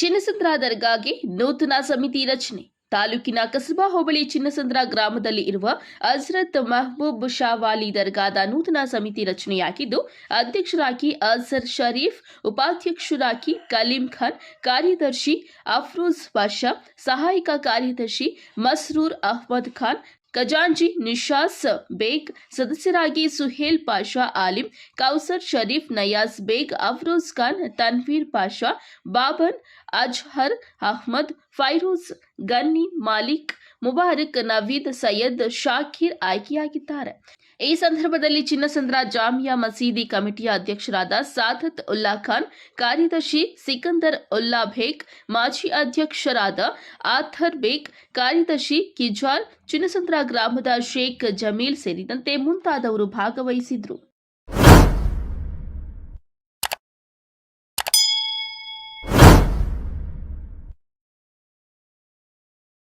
ಚಿನ್ನಸಂದ್ರ ದರ್ಗಾಗೆ ನೂತನ ಸಮಿತಿ ರಚನೆ. ತಾಲೂಕಿನ ಕಸಬಾ ಹೋಬಳಿ ಚಿನ್ನಸಂದ್ರ ಗ್ರಾಮದಲ್ಲಿ ಇರುವ ಅಜ್ರತ್ ಮಹಬೂಬ್ ಶಾವಾಲಿ ದರ್ಗಾದ ನೂತನ ಸಮಿತಿ ರಚನೆಯಾಗಿದ್ದು, ಅಧ್ಯಕ್ಷರಾಗಿ ಅಜರ್ ಶರೀಫ್, ಉಪಾಧ್ಯಕ್ಷರಾಗಿ ಕಲೀಂ ಖಾನ್, ಕಾರ್ಯದರ್ಶಿ ಅಫ್ರೋಜ್ ಪಾಷಾ, ಸಹಾಯಕ ಕಾರ್ಯದರ್ಶಿ ಮಸ್ರೂರ್ ಅಹ್ಮದ್ ಖಾನ್ ಖಜಾಂಜಿ ನಿಶಾಸ್ ಬೇಗ್ ಸದಸ್ಯರಾಗಿ ಸುಹೇಲ್ ಪಾಷಾ ಆಲಿಂ ಕೌಸರ್ ಶರೀಫ್ ನಯಾಜ್ ಬೇಗ್ ಅಫ್ರೋಜ್ ಖಾನ್ ತನ್ವೀರ್ ಪಾಷಾ ಬಾಬನ್ ಅಜ್ಹರ್ ಅಹ್ಮದ್ ಫೈರೂಜ್ ಗನ್ನಿ ಮಾಲಿಕ್ ಮುಬಾರಕ್ ನವೀದ್ ಸೈಯದ್ ಶಾಕಿರ್ ಆಯ್ಕೆಯಾಗಿದ್ದಾರೆ. ಈ ಸಂದರ್ಭದಲ್ಲಿ ಚಿನ್ನಸಂದ್ರ ಜಾಮಿಯಾ ಮಸೀದಿ ಕಮಿಟಿಯ ಅಧ್ಯಕ್ಷರಾದ ಸಾದತ್ ಉಲ್ಲಾ ಖಾನ್, ಕಾರ್ಯದರ್ಶಿ ಸಿಕಂದರ್ ಉಲ್ಲಾ ಬೇಗ್, ಮಾಜಿ ಅಧ್ಯಕ್ಷರಾದ ಆಥರ್ ಬೇಗ್, ಕಾರ್ಯದರ್ಶಿ ಕಿಜಾರ್ ಚಿನ್ನಸಂದ್ರ ಗ್ರಾಮದ ಶೇಖ್ ಜಮೀಲ್ ಸೇರಿದಂತೆ ಮುಂತಾದವರು ಭಾಗವಹಿಸಿದ್ರು